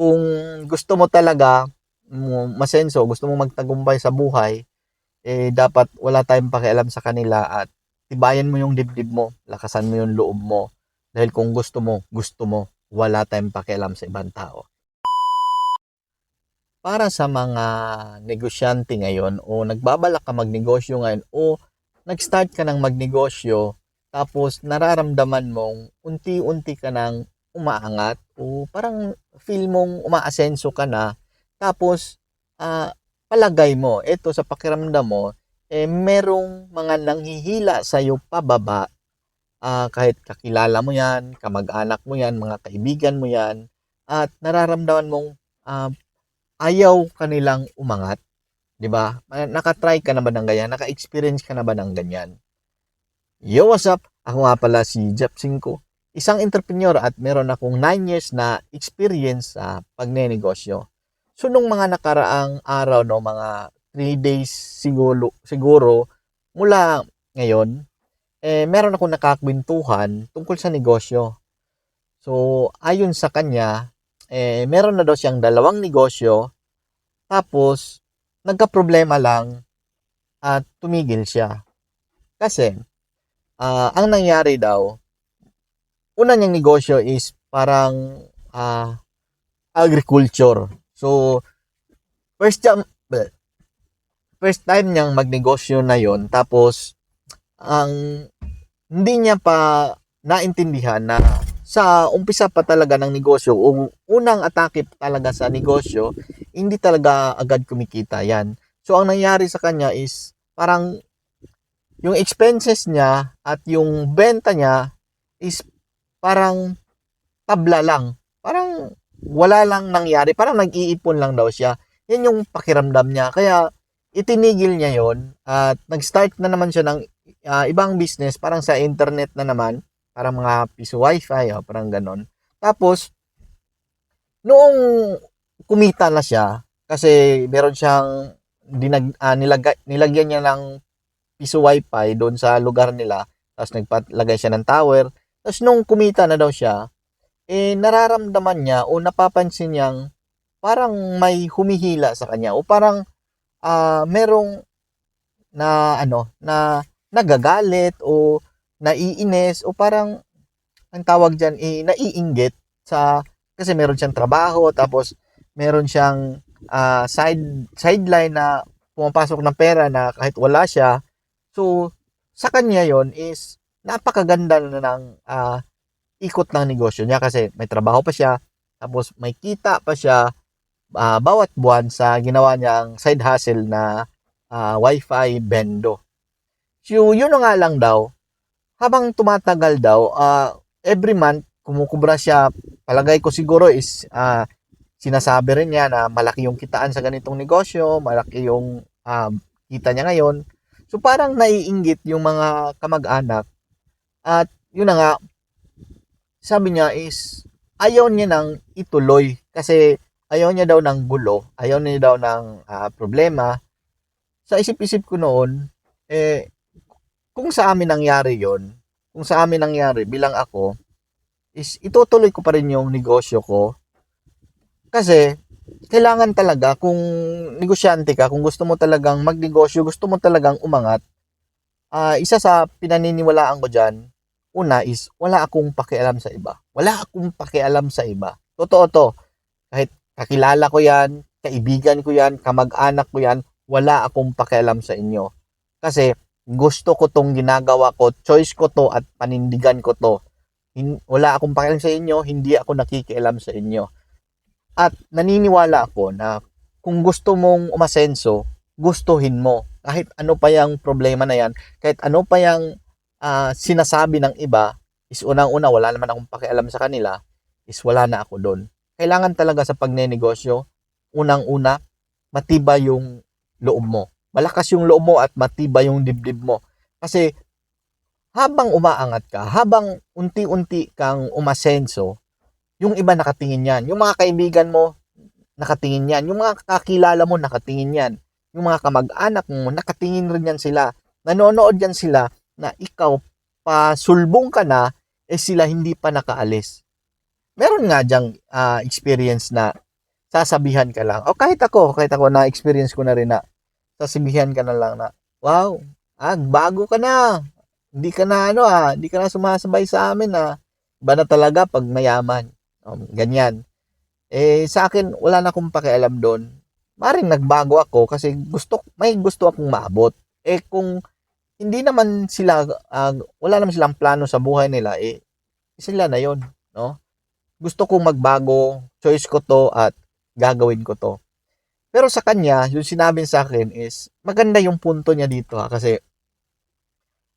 kung gusto mo talaga masenso, gusto mo magtagumpay sa buhay, eh dapat wala tayong pakialam sa kanila at tibayan mo yung dibdib mo, lakasan mo yung loob mo. Dahil kung gusto mo, gusto mo, wala tayong pakialam sa ibang tao. Para sa mga negosyante ngayon o nagbabalak ka magnegosyo ngayon o nag-start ka ng magnegosyo tapos nararamdaman mong unti-unti ka nang umaangat o parang feel mong umaasenso ka na tapos ah, palagay mo ito sa pakiramdam mo eh merong mga nanghihila sa iyo pababa Ah, kahit kakilala mo yan, kamag-anak mo yan, mga kaibigan mo yan at nararamdaman mong ah, ayaw kanilang umangat, 'di ba? Naka-try ka na ba ng ganyan? Naka-experience ka na ba ng ganyan? Yo, what's up? Ako nga pala si Jeff Cinco, isang entrepreneur at meron akong 9 years na experience sa pagnenegosyo. So, nung mga nakaraang araw, no, mga 3 days siguro, siguro mula ngayon, eh, meron akong nakakwentuhan tungkol sa negosyo. So, ayon sa kanya, eh, meron na daw siyang dalawang negosyo, tapos, nagka-problema lang at tumigil siya. Kasi, ah, ang nangyari daw, una niyang negosyo is parang ah, agriculture. So, first time, first time niyang magnegosyo na yon tapos, ang hindi niya pa naintindihan na sa umpisa pa talaga ng negosyo, o unang atake talaga sa negosyo, hindi talaga agad kumikita yan. So, ang nangyari sa kanya is, parang, yung expenses niya at yung benta niya is parang tabla lang. Parang wala lang nangyari. Parang nag-iipon lang daw siya. Yan yung pakiramdam niya. Kaya itinigil niya yon at nag-start na naman siya ng ah, ibang business parang sa internet na naman parang mga piso wifi oh, parang ganon tapos noong kumita na siya kasi meron siyang dinag, ah, nilagay, nilagyan niya ng piso wifi doon sa lugar nila tapos nagpalagay siya ng tower tapos nung kumita na daw siya eh nararamdaman niya o napapansin niyang parang may humihila sa kanya o parang ah merong na ano na nagagalit o naiinis o parang ang tawag diyan eh naiinggit sa kasi meron siyang trabaho tapos meron siyang ah, side sideline na pumapasok ng pera na kahit wala siya. So sa kanya yon is napakaganda na ng ah, ikot ng negosyo niya kasi may trabaho pa siya tapos may kita pa siya ah, bawat buwan sa ginawa niyang side hustle na ah, wifi bendo. So, yun nga lang daw, habang tumatagal daw, ah, every month, kumukubra siya, palagay ko siguro is, ah, sinasabi rin niya na malaki yung kitaan sa ganitong negosyo, malaki yung ah, kita niya ngayon. So, parang naiinggit yung mga kamag-anak. At, yun na nga, sabi niya is, ayaw niya nang ituloy kasi ayaw niya daw ng gulo, ayaw niya daw ng ah, problema. Sa isip-isip ko noon, eh, kung sa amin nangyari yon kung sa amin nangyari bilang ako, is itutuloy ko pa rin yung negosyo ko. Kasi, kailangan talaga kung negosyante ka, kung gusto mo talagang magnegosyo, gusto mo talagang umangat, ah isa sa pinaniniwalaan ko dyan, una is, wala akong pakialam sa iba. Wala akong pakialam sa iba. Totoo to. Kahit kakilala ko yan, kaibigan ko yan, kamag-anak ko yan, wala akong pakialam sa inyo. Kasi, gusto ko tong ginagawa ko, choice ko to at panindigan ko to. Hin- wala akong pakialam sa inyo, hindi ako nakikialam sa inyo. At naniniwala ako na kung gusto mong umasenso, gustuhin mo. Kahit ano pa yung problema na yan, kahit ano pa yung ah, sinasabi ng iba, is unang-una, wala naman akong pakialam sa kanila, is wala na ako doon. Kailangan talaga sa pagnenegosyo, unang-una, matibay yung loob mo malakas yung loob mo at matibay yung dibdib mo. Kasi habang umaangat ka, habang unti-unti kang umasenso, yung iba nakatingin yan. Yung mga kaibigan mo, nakatingin yan. Yung mga kakilala mo, nakatingin yan. Yung mga kamag-anak mo, nakatingin rin yan sila. Nanonood yan sila na ikaw, pasulbong ka na, eh sila hindi pa nakaalis. Meron nga dyang ah, experience na sasabihan ka lang. O kahit ako, kahit ako na experience ko na rin na sasabihan ka na lang na, wow, ah, bago ka na. Hindi ka na ano ah, hindi ka na sumasabay sa amin ah. Iba na talaga pag mayaman. Um, ganyan. Eh, sa akin, wala na akong pakialam doon. Maring nagbago ako kasi gusto, may gusto akong maabot. Eh, kung hindi naman sila, ah, wala naman silang plano sa buhay nila, eh, sila na yon no? Gusto kong magbago, choice ko to at gagawin ko to. Pero sa kanya, yung sinabi sa akin is, maganda yung punto niya dito ha, kasi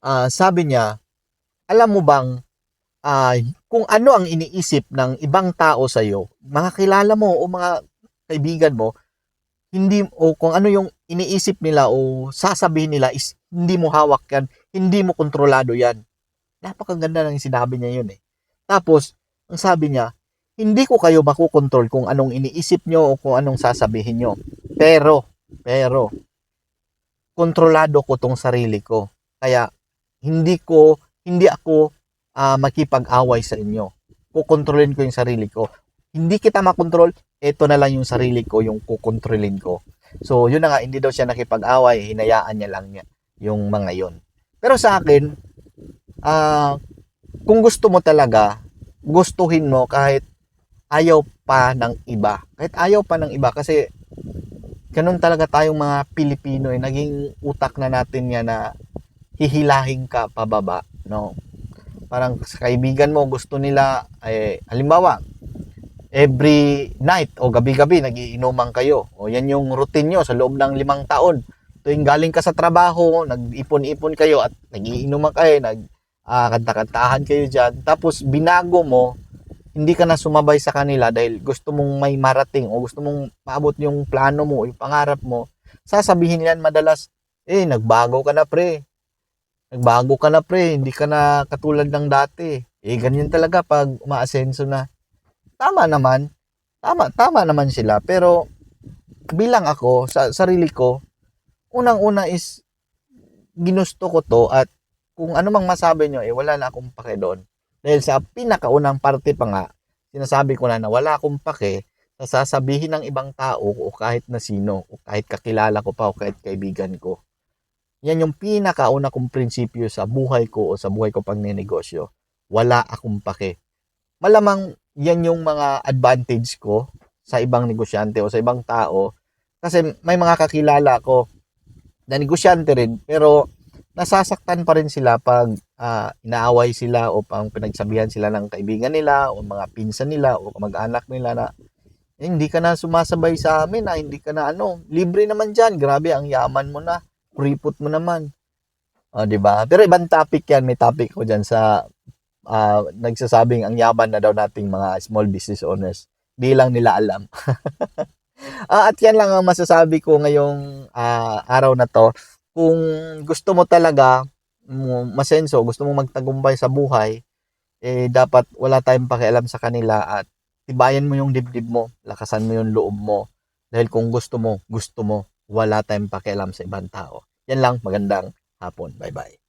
ah, sabi niya, alam mo bang ah, kung ano ang iniisip ng ibang tao sa iyo, mga kilala mo o mga kaibigan mo, hindi o kung ano yung iniisip nila o sasabihin nila is hindi mo hawak yan, hindi mo kontrolado yan. Napakaganda ng sinabi niya yun eh. Tapos, ang sabi niya, hindi ko kayo makukontrol kung anong iniisip nyo o kung anong sasabihin nyo. Pero, pero, kontrolado ko tong sarili ko. Kaya, hindi ko, hindi ako ah, makipag-away sa inyo. Kukontrolin ko yung sarili ko. Hindi kita makontrol, ito na lang yung sarili ko, yung kukontrolin ko. So, yun na nga, hindi daw siya nakipag-away, hinayaan niya lang niya yung mga yon. Pero sa akin, ah, kung gusto mo talaga, gustuhin mo kahit ayaw pa ng iba. Kahit ayaw pa ng iba kasi ganun talaga tayong mga Pilipino eh. Naging utak na natin yan na hihilahin ka pababa. No? Parang sa kaibigan mo gusto nila, eh, halimbawa, every night o gabi-gabi nagiinuman kayo. O yan yung routine nyo sa loob ng limang taon. Tuwing galing ka sa trabaho, nag-ipon-ipon kayo at nagiinuman kayo, nag ah, kanta-kantahan kayo dyan. Tapos binago mo, hindi ka na sumabay sa kanila dahil gusto mong may marating o gusto mong maabot yung plano mo, yung pangarap mo. Sasabihin niyan madalas, eh, nagbago ka na pre. Nagbago ka na pre, hindi ka na katulad ng dati. Eh, ganyan talaga pag umaasenso na. Tama naman. Tama, tama naman sila. Pero, bilang ako, sa sarili ko, unang-una is, ginusto ko to at kung ano mang masabi nyo, eh, wala na akong pake doon. Dahil sa pinakaunang parte pa nga, sinasabi ko na na wala akong pake sa sasabihin ng ibang tao o kahit na sino, o kahit kakilala ko pa o kahit kaibigan ko. Yan yung pinakauna kong prinsipyo sa buhay ko o sa buhay ko pag ninegosyo. Wala akong pake. Malamang yan yung mga advantage ko sa ibang negosyante o sa ibang tao. Kasi may mga kakilala ko na negosyante rin, pero nasasaktan pa rin sila pag ah, inaaway sila o pang pinagsabihan sila ng kaibigan nila o mga pinsan nila o mag-anak nila na "Eh, hindi ka na sumasabay sa amin na hindi ka na ano, libre naman diyan. Grabe ang yaman mo na. Kuripot mo naman. O, di ba? Pero ibang topic yan. May topic ko diyan sa ah, nagsasabing ang yaman na daw nating mga small business owners. Di lang nila alam. Ah, at yan lang ang masasabi ko ngayong ah, araw na to kung gusto mo talaga masenso, gusto mo magtagumpay sa buhay, eh dapat wala tayong pakialam sa kanila at tibayan mo yung dibdib mo, lakasan mo yung loob mo. Dahil kung gusto mo, gusto mo, wala tayong pakialam sa ibang tao. Yan lang, magandang hapon. Bye-bye.